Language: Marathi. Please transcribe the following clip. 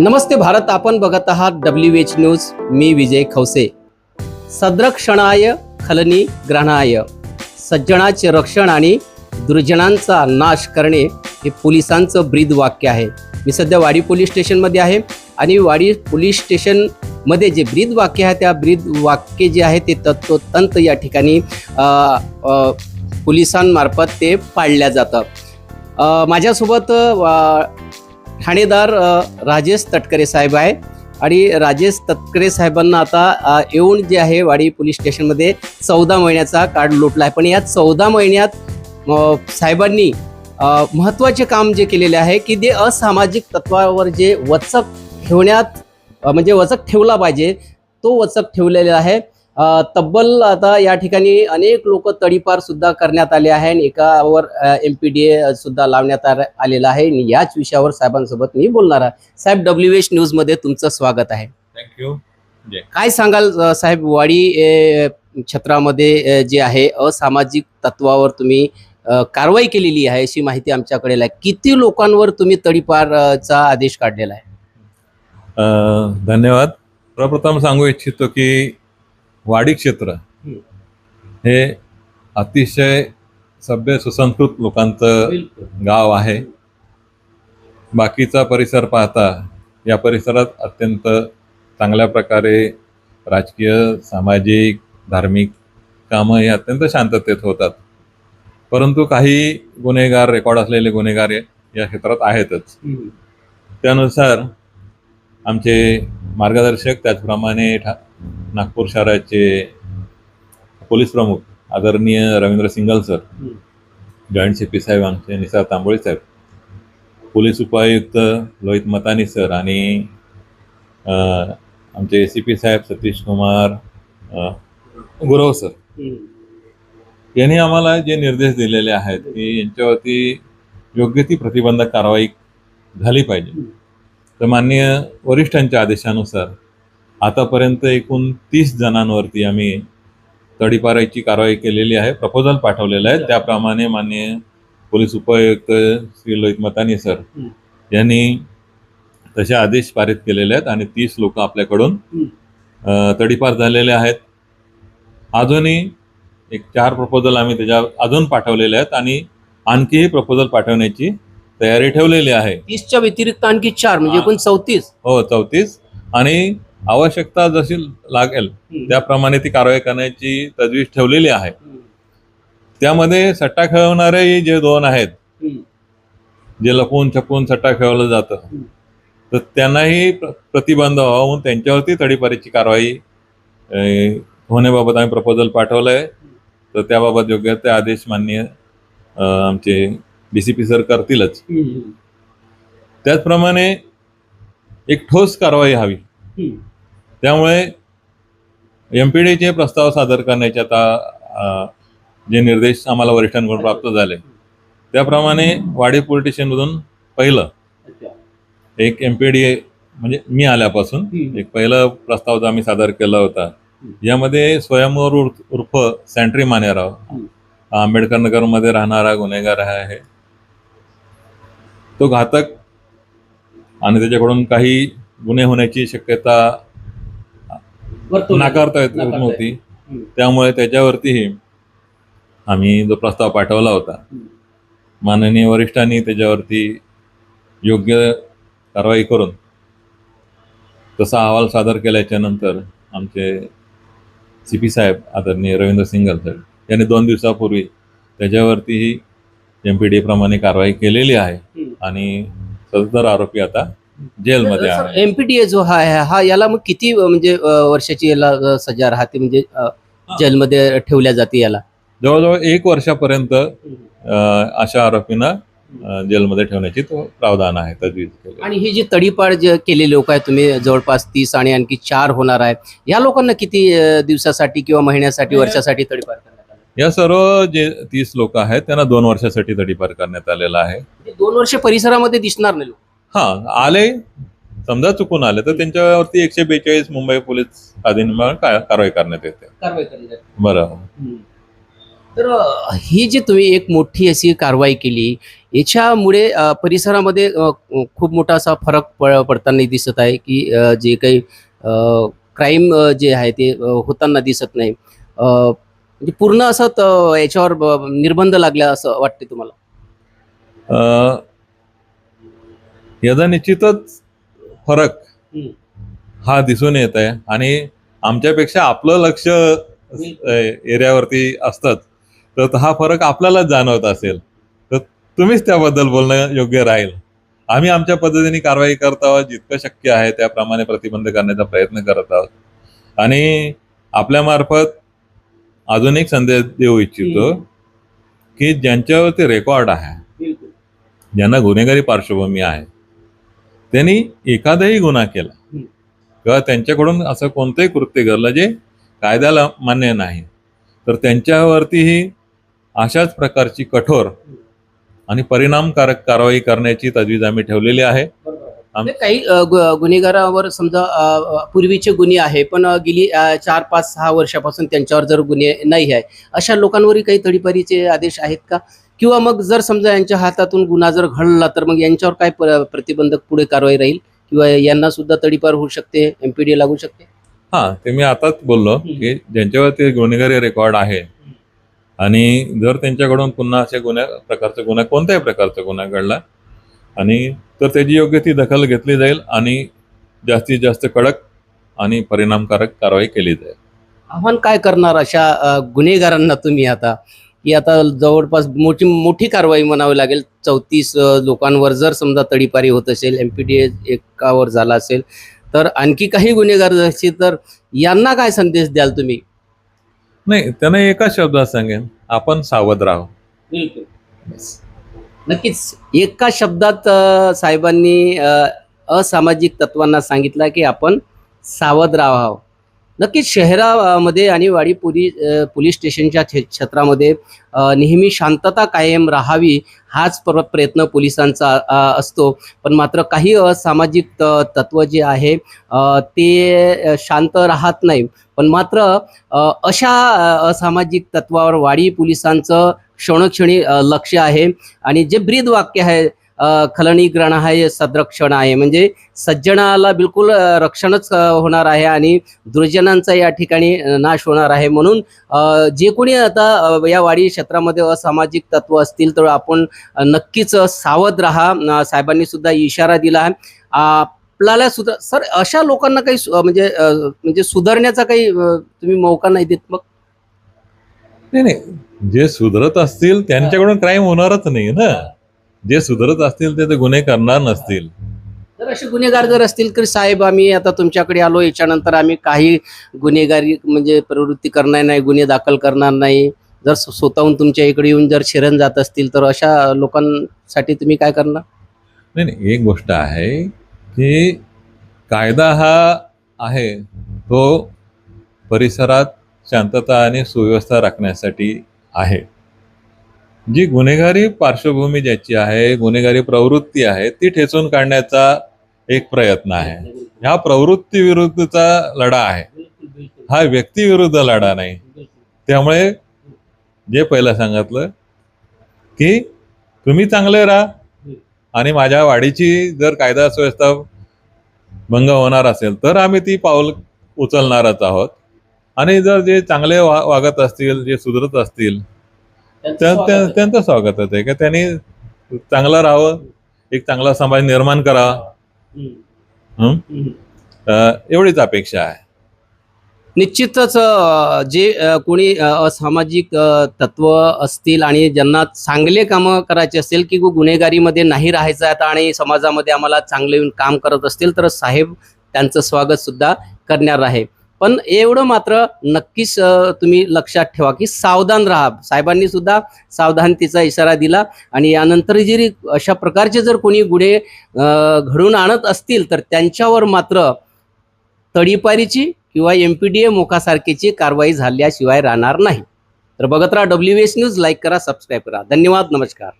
नमस्ते भारत आपण बघत आहात डब्ल्यू एच न्यूज मी विजय खवसे. सद्रक्षणाय खलनी ग्रहणाय. सज्जनाचे रक्षण आणि दुर्जनांचा नाश करणे हे पोलिसांचं ब्रीद वाक्य आहे. मी सध्या वाडी पोलीस स्टेशनमध्ये आहे आणि वाडी पोलीस स्टेशनमध्ये जे ब्रीद वाक्य आहे त्या ब्रीद वाक्य जे आहे ते तत्वतंत या ठिकाणी पोलिसांमार्फत ते पाळल्या जातं. माझ्यासोबत ठाणेदार राजेश तटकरे साहेब आहे आणि राजेश तटकरे साहेबांना आता येऊन जे आहे वाडी पोलीस स्टेशनमध्ये चौदा महिन्याचा कार्ड लोटला आहे. पण या चौदा महिन्यात साहेबांनी महत्त्वाचे काम जे केलेले आहे की ते असामाजिक तत्वावर जे वचक ठेवण्यात म्हणजे वचक ठेवला पाहिजे तो वचक ठेवलेला आहे. तब्बल आता या ठिकाणी अनेक लोक तडीपार सुद्धा करण्यात आले आहे आणि एकावर एम पी डी ए सुद्धा लावण्यात आलेला आहे. आणि याच विषयावर साहेबांसोबत मी बोलणार आहे. साहेब डब्ल्यू एच न्यूजमध्ये तुमचं स्वागत आहे. थँक्यू काय सांगाल साहेब? वाडी क्षेत्रामध्ये जे आहे असामाजिक तत्वावर तुम्ही कारवाई केलेली आहे अशी माहिती आमच्याकडे आहे किती लोकांवर तुम्ही तडीपारचा आदेश काढलेला आहे? धन्यवाद. प्रप्रथम सांगू इच्छितो की वाडी क्षेत्र. हे अतिशय सभ्य सुसंस्कृत लोकांचं गाव आहे. बाकीचा परिसर पाहता या परिसरात अत्यंत चांगल्या प्रकारे राजकीय सामाजिक धार्मिक कामं हे अत्यंत शांततेत होतात. परंतु काही गुन्हेगार रेकॉर्ड असलेले गुन्हेगार या क्षेत्रात आहेतच. त्यानुसार आमचे मार्गदर्शक त्याचप्रमाणे ठा नागपूर शहराचे पोलीस प्रमुख आदरणीय Ravindra Singal sir. Joint C P साहेब आमचे निसार तांबोळे साहेब पोलीस उपायुक्त लोहित मतानी सर आणि आमचे ए सी पी साहेब सतीश कुमार गुरव सर. यांनी आम्हाला जे निर्देश दिलेले आहेत की यांच्यावरती योग्य ती प्रतिबंधक कारवाई झाली पाहिजे. तर माननीय वरिष्ठांच्या आदेशानुसार आतापर्यंत एकूण तीस जणांवरती आम्ही तडीपाराची कारवाई केलेली आहे प्रपोजल पाठवलेलं आहे. त्याप्रमाणे माननीय पोलीस उपायुक्त श्री लोहित मतानी सर. यांनी तसे आदेश पारित केलेले आहेत आणि तीस लोक आपल्याकडून तडीपार झालेले आहेत. अजूनही एक चार प्रपोजल आम्ही त्याच्या अजून पाठवलेले आहेत आणि आणखीही प्रपोजल पाठवण्याची तयारी ठेवलेली आहे. तीसच्या व्यतिरिक्त आणखी चार म्हणजे एकूण चौतीस. हो चौतीस. आणि आवश्यकता जशी लागेल त्याप्रमाणे ती कारवाई करण्याची तजवीज ठेवलेली आहे. त्यामध्ये सट्टा खेळवणारे जे दोन आहेत जे लपवून छपून सट्टा खेळवलं जातं. तर त्यांनाही प्र- प्रतिबंध व्हावा म्हणून त्यांच्यावरती तडीपारीची कारवाई होण्याबाबत आम्ही प्रपोजल पाठवलं आहे तर त्याबाबत योग्य ते आदेश माननीय अ, आमचे डी सी पी सर करतीलच. त्याचप्रमाणे एक ठोस कारवाई हवी. त्यामुळे एम पी डीचे प्रस्ताव सादर करण्याचे आता जे निर्देश आम्हाला वरिष्ठांकडून प्राप्त झाले त्याप्रमाणे वाडी पोलीस स्टेशनमधून पहिलं एक एम पी डी म्हणजे मी आल्यापासून. एक पहिला प्रस्ताव जो आम्ही सादर केला होता यामध्ये स्वयंवर उर्फ उर्फ सँट्री मानेराव आंबेडकर नगरमध्ये राहणारा गुन्हेगार आहे. तो घातक आणि त्याच्याकडून काही गुन्हे होण्याची शक्यता नाकारता येत नव्हती. त्यामुळे त्याच्यावरतीही आम्ही जो प्रस्ताव पाठवला होता. माननीय वरिष्ठांनी त्याच्यावरती योग्य कारवाई करून तसा अहवाल सादर केल्याच्यानंतर आमचे सी पी साहेब आदरणीय रवींद्र सिंगल साहेब यांनी दोन दिवसापूर्वी त्याच्यावरतीही एम पी डी प्रमाणे कारवाई केलेली आहे. आणि सदर आरोपी आता जेलमध्ये आहे एमपीडीए जो हा आहे हा याला मग किती अ, म्हणजे अ, वर्षाची याला अ, सजा राहते? म्हणजे अ, जेलमध्ये ठेवल्या जाते याला. जवळजवळ एक वर्षापर्यंत अ, अशा आरोपींना अ, जेलमध्ये ठेवण्याची तो प्रावधान आहे केलेलं. आणि ही जी तडीपार जे केलेले लोक आहेत तुम्ही जवळपास तीस आणि आणखी चार होणार आहे या लोकांना किती अ, दिवसासाठी किंवा महिन्यासाठी वर्षासाठी तडीपार करण्यात आलं? या सर्व जे तीस लोक आहेत त्यांना दोन वर्षासाठी तडीपार करण्यात आलेला आहे. म्हणजे दोन वर्ष परिसरामध्ये दिसणार नाही लोक. हा आले. समजा चुकून आले तर त्यांच्यावरती एकशे बेचाळीस मुंबई पोलीस का- कारवाई करण्यात येते. बरं. तर ही जी तुम्ही एक मोठी अशी कारवाई केली याच्यामुळे परिसरामध्ये खूप मोठा असा फरक पडताना दिसत आहे की जे काही क्राईम जे आहे ते होताना दिसत नाही. म्हणजे पूर्ण असं याच्यावर निर्बंध लागला असं वाटते तुम्हाला? याचा निश्चितच फरक. हा दिसून येत आहे. आणि आमच्यापेक्षा आपलं लक्ष एरियावरती असतात. तर हा फरक आपल्यालाच जाणवत असेल. तर तुम्हीच त्याबद्दल बोलणं योग्य राहील. आम्ही आमच्या पद्धतीने कारवाई करत आहोत जितकं शक्य आहे त्याप्रमाणे प्रतिबंध करण्याचा प्रयत्न करत आहोत. आणि आपल्यामार्फत अजून एक संदेश देऊ इच्छितो की ज्यांच्यावरती रेकॉर्ड आहे ज्यांना गुन्हेगारी पार्श्वभूमी आहे त्यांनी एखादाही गुन्हा केला. किंवा त्यांच्याकडून असं कोणतंही कृत्य घडलं जे कायद्याला मान्य नाही तर त्यांच्यावरतीही अशाच प्रकारची कठोर आणि परिणामकारक कारवाई करण्याची तजवीज आम्ही ठेवलेली आहे. म्हणजे काही गुन्हेगारावर समजा पूर्वीचे गुन्हे आहे पण गेली चार पाच सहा वर्षापासून त्यांच्यावर जर गुन्हे नाही आहे अशा लोकांवरही काही तडीपारीचे आदेश आहेत का? किंवा मग जर समजा यांच्या हातातून गुन्हा जर घडला तर मग यांच्यावर काय प्र- प्रतिबंधक पुढे कारवाई राहील? किंवा यांना सुद्धा तडीपार होऊ शकते एमपीडी लागू शकते? हा ते मी आताच बोललो. की ज्यांच्यावरती गुन्हेगारी रेकॉर्ड आहे आणि जर त्यांच्याकडून पुन्हा असे गुन्ह्या प्रकारचा गुन्हा कोणत्याही प्रकारचा गुन्हा घडला आणि तर त्याची योग्य ती दखल घेतली जाईल आणि जास्तीत जास्त कडक आणि परिणामकारक कारवाई केली जाईल. आव्हान काय करणार अशा गुन्हेगारांना तुम्ही आता? की आता जवळपास मोठी मोठी कारवाई म्हणावी लागेल. चौतीस लोकांवर जर समजा तडीपारी होत असेल एम पी डी एकावर झाला असेल तर आणखी काही गुन्हेगार असतील तर यांना काय संदेश द्याल तुम्ही? नाही त्यांना एकाच शब्दात सांगेन आपण सावध राहू नक्कीच एका शब्दात साहेबांनी असामाजिक तत्वांना सांगितलं की आपण सावध राहावं. नक्कीच शहरामध्ये आणि वाडी पोलीस पोलीस स्टेशनच्या क्षेत्रामध्ये नेहमी शांतता कायम राहावी हाच प्र प्रयत्न पोलिसांचा असतो. पण मात्र काही असामाजिक त- तत्व जे आहे ते शांत राहत नाही. पण मात्र अशा असामाजिक तत्वावर वाडी पोलिसांचं क्षणोक्षणी लक्ष आहे. आणि जे ब्रीद वाक्य आहे खलनी ग्रहण आहे सदरक्षण आहे. म्हणजे सज्जनाला बिलकुल रक्षणच होणार आहे आणि दुर्जनांचा या ठिकाणी नाश होणार आहे. म्हणून जे कोणी आता या वाडी क्षेत्रामध्ये असामाजिक तत्व असतील तर आपण नक्कीच सावध राहा. साहेबांनी सुद्धा इशारा दिला आहे. आपल्याला सुद्धा सर अशा लोकांना काही म्हणजे म्हणजे सुधारण्याचा काही तुम्ही मौका नाही देत मग? नाही नाही. जे सुधरत असतील त्यांच्याकडून क्राईम होणारच नाही ना. जे सुधरत असतील ते तर गुन्हे करणार नसतील. जर असे गुन्हेगार जर असतील तर साहेब आम्ही आता तुमच्याकडे आलो. याच्यानंतर आम्ही काही गुन्हेगारी म्हणजे प्रवृत्ती करणार नाही गुन्हे दाखल करणार नाही. जर स्व- स्वतःहून तुमच्या इकडे येऊन जर शरण जात असतील तर अशा लोकांसाठी तुम्ही काय करणार? नाही नाही. एक गोष्ट आहे की कायदा हा आहे. तो परिसरात शांतता आणि सुव्यवस्था राखण्यासाठी आहे. जी गुन्हेगारी पार्श्वभूमी ज्याची आहे गुन्हेगारी प्रवृत्ती आहे ती ठेचून काढण्याचा एक प्रयत्न आहे. ह्या प्रवृत्ती विरुद्धचा लढा आहे. हा व्यक्तीविरुद्ध लढा नाही. त्यामुळे जे पहिलं सांगितलं की तुम्ही चांगले राहा आणि माझ्या वाढीची जर कायदा सुव्यवस्था भंग होणार असेल तर आम्ही ती पाऊल उचलणारच आहोत. आणि जर जे चांगले वा वागत असतील जे सुधरत असतील त्या त्या- त्यांचं स्वागतच आहे. की त्यांनी चांगलं राहावं एक चांगला समाज निर्माण करावा एवढीच अपेक्षा आहे. निश्चितच जे कोणी असामाजिक तत्व असतील आणि ज्यांना चांगले कामं करायचे असतील की गुन्हेगारीमध्ये नाही राहायचं आता आणि समाजामध्ये आम्हाला चांगले येऊन काम करत असतील तर साहेब त्यांचं स्वागत सुद्धा करणार आहे. पण एवढं मात्र नक्कीच तुम्ही लक्षात ठेवा की सावधान राहा. साहेबांनी सुद्धा सावधानतेचा इशारा दिला आणि यानंतर जरी अशा प्रकारचे जर कोणी गुन्हे घडून आणत असतील तर त्यांच्यावर मात्र तडीपारीची किंवा एम पी डी ए मोकासारखीची कारवाई झाल्याशिवाय राहणार नाही. तर बघत राहा डब्ल्यू एस न्यूज लाईक करा सबस्क्राईब करा. धन्यवाद नमस्कार.